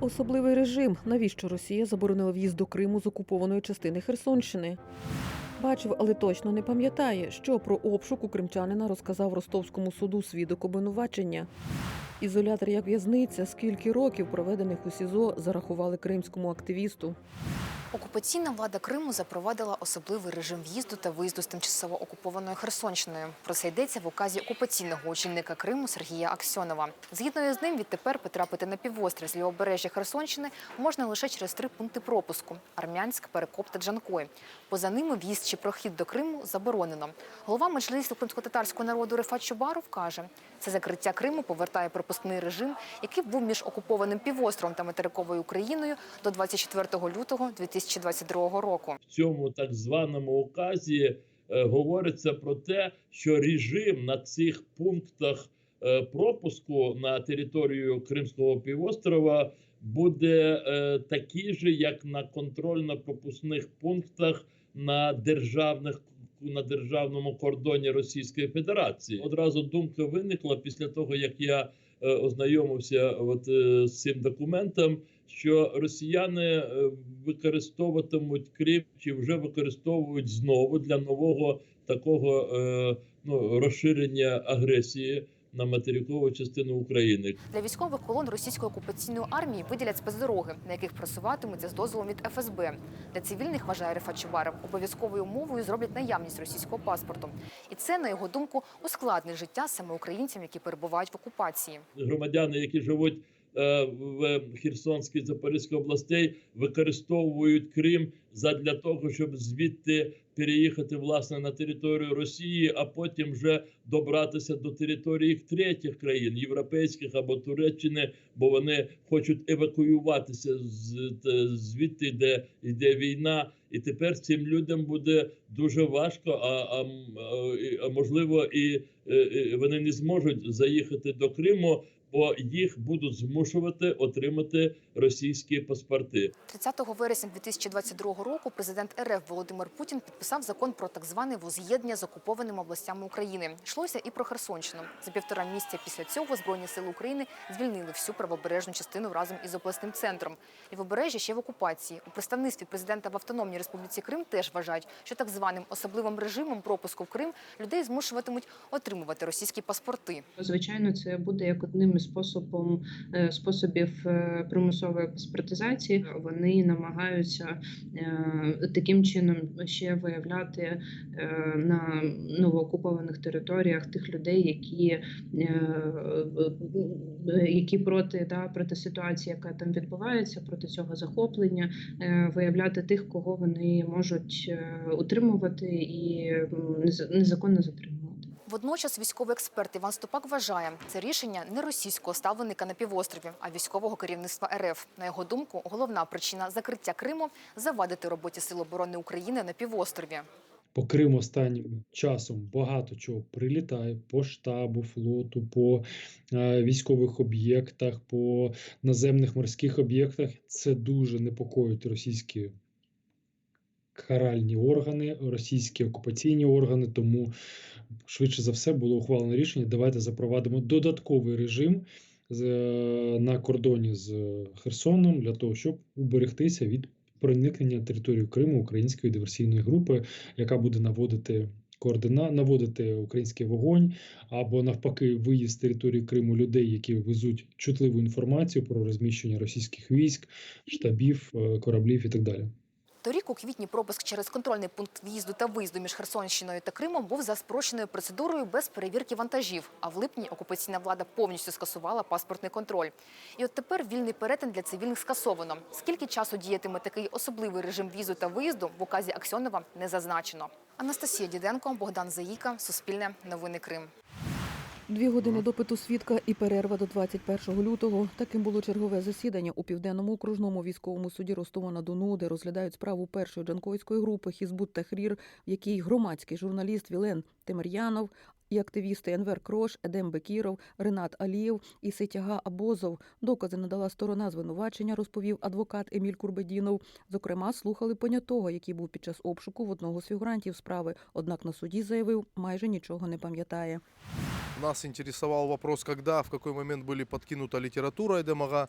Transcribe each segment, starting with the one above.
Особливий режим. Навіщо Росія заборонила в'їзд до Криму з окупованої частини Херсонщини? Бачив, але точно не пам'ятає, що про обшук у кримчанина розказав ростовському суду свідок обвинувачення. Ізолятор як в'язниця, скільки років проведених у СІЗО зарахували кримському активісту. Окупаційна влада Криму запровадила особливий режим в'їзду та виїзду з тимчасово окупованою Херсонщиною. Про це йдеться в указі окупаційного очільника Криму Сергія Аксьонова. Згідно з ним, відтепер потрапити на півострів з лівобережжя Херсонщини можна лише через три пункти пропуску: Армянськ, Перекоп та Джанкой. Поза ними в'їзд чи прохід до Криму заборонено. Голова меджлісу кримськотатарського народу Рефат Чубаров каже, це закриття Криму повертає пропускний режим, який був між окупованим півостровом та материковою Україною до 24 лютого 2022 року. в цьому так званому указі е, говориться про те, що режим на цих пунктах е, пропуску на територію Кримського півострова буде е, такий же, як на контрольно-пропускних пунктах на державних на державному кордоні Російської Федерації. Одразу думка виникла після того, як я е, ознайомився от, е, з цим документом, що росіяни е, використовуватимуть Крим чи вже використовують знову для нового такого е, ну, розширення агресії на материкову частину України. Для військових колон російської окупаційної армії виділять спецдороги, на яких просуватимуться з дозволом від ФСБ. Для цивільних вважає Рефат Чубаров, обов'язковою умовою зроблять наявність російського паспорту. І це, на його думку, ускладнить життя саме українцям, які перебувають в окупації. Громадяни, які живуть в Херсонській Запорізькій областей, використовують Крим задля того, щоб звідти переїхати власне на територію Росії, а потім вже добратися до території третіх країн, європейських або Туреччини, бо вони хочуть евакуюватися з звідти, де йде війна. І тепер цим людям буде дуже важко, а, а, а, можливо, і е, е, вони не зможуть заїхати до Криму, бо їх будуть змушувати отримати російські паспорти. 30 вересня 2022 року президент РФ Володимир Путін підписав закон про так зване воз'єднання з окупованими областями України. Йшлося і про Херсонщину. За півтора місяця після цього Збройні сили України звільнили всю правобережну частину разом із обласним центром. Лівобережжя ще в окупації. У представництві президента в Автономній Республіці Крим теж вважають, що так званим особливим режимом пропуску в Крим людей змушуватимуть отримувати російські паспорти. Звичайно, це буде як одним із способом е, способів е, примусової паспортизації. Вони намагаються е, таким чином ще виявляти на новоокупованих територіях тих людей, які, які проти да, проти ситуації, яка там відбувається, проти цього захоплення, виявляти тих, кого вони можуть утримувати і незаконно затримувати. Водночас військовий експерт Іван Ступак вважає, це рішення не російського ставленика на півострові, а військового керівництва РФ. На його думку, головна причина закриття Криму завадити роботі Сил оборони України на півострові. По Криму останнім часом багато чого прилітає по штабу, флоту, по е, військових об'єктах, по наземних морських об'єктах. Це дуже непокоїть російські каральні органи, російські окупаційні органи. Тому швидше за все було ухвалено рішення. Давайте запровадимо додатковий режим е, на кордоні з Херсоном для того, щоб уберегтися від проникнення на територію Криму української диверсійної групи, яка буде наводити координа, наводити український вогонь, або навпаки, виїзд з території Криму людей, які везуть чутливу інформацію про розміщення російських військ, штабів, е, кораблів і так далі. Торік у квітні пропуск через контрольний пункт в'їзду та виїзду між Херсонщиною та Кримом був за спрощеною процедурою без перевірки вантажів. А в липні окупаційна влада повністю скасувала паспортний контроль. І от тепер вільний перетин для цивільних скасовано. Скільки часу діятиме такий особливий режим в'їзду та виїзду в указі Аксьонова не зазначено. Анастасія Діденко, Богдан Заїка, Суспільне, Новини Крим. Дві години допиту свідка і перерва до 21 лютого. Таким було чергове засідання у південному окружному військовому суді Ростова на Дону, де розглядають справу першої джанкойської групи Хізбут Тахрір, в якій громадський журналіст Вілен Темир'янов і активісти Енвер Крош, Едем Бекіров, Ренат Алієв і Ситяга Абозов. Докази надала сторона звинувачення, розповів адвокат Еміль Курбедінов. Зокрема, слухали понятого, який був під час обшуку в одного з фігурантів справи. Однак на суді заявив, майже нічого не пам'ятає. Нас интересовал вопрос, когда, в какой момент были подкинута литература Эдемага.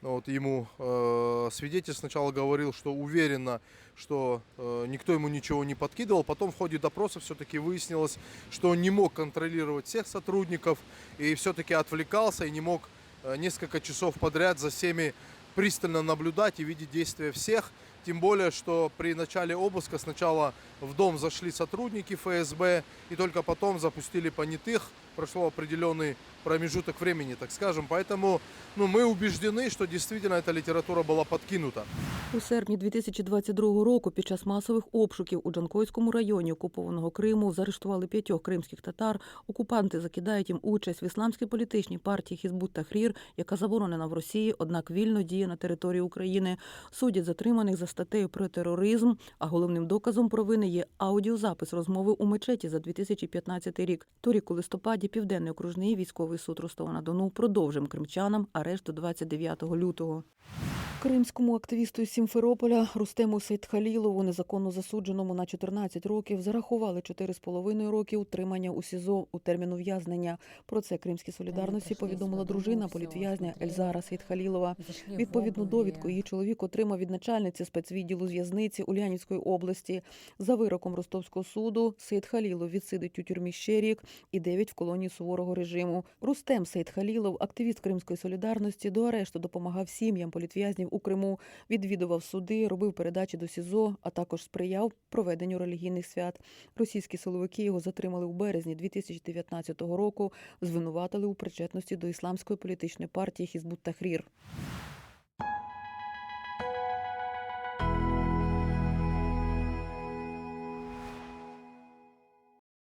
Вот ему э, свидетель сначала говорил, что уверенно, что э, никто ему ничего не подкидывал. Потом в ходе допроса все-таки выяснилось, что он не мог контролировать всех сотрудников и все-таки отвлекался и не мог э, несколько часов подряд за всеми пристально наблюдать и видеть действия всех. Тем более, что при начале обыска сначала в дом зашли сотрудники ФСБ и только потом запустили понятых. Прошло определенный промежуток времени, так скажем. Поэтому ну, мы убеждены, что действительно эта литература была подкинута. У серпні 2022 року під час масових обшуків у Джанкойському районі окупованого Криму заарештували п'ятьох кримських татар. Окупанти закидають їм участь в ісламській політичній партії Хізбут Тахрір, яка заборонена в Росії, однак вільно діє на території України. Судять затриманих за статтею про тероризм. А головним доказом провини є аудіозапис розмови у мечеті за 2015 рік. Торік у листопаді південний окружний військовий суд Ростова на Дону продовжив кримчанам арешт до 29 лютого. Кримському активісту із Сімферополя Рустему Сейтхалілову, незаконно засудженому на 14 років, зарахували 4,5 роки утримання у СІЗО у термін ув'язнення. Про це Кримській солідарності повідомила дружина політв'язня Ельзара Сейтхалілова. Відповідну довідку її чоловік отримав від начальниці спецвідділу з в'язниці Ульянівської області. За вироком Ростовського суду Сейтхалілов відсидить у тюрмі ще рік і 9 в колонії суворого режиму. Рустем Сейтхалілов, активіст Кримської солідарності, до арешту допомагав сім'ям політв'язнів у Криму, відвідував суди, робив передачі до СІЗО, а також сприяв проведенню релігійних свят. Російські силовики його затримали у березні 2019 року, звинуватили у причетності до ісламської політичної партії Хізбут Тахрір.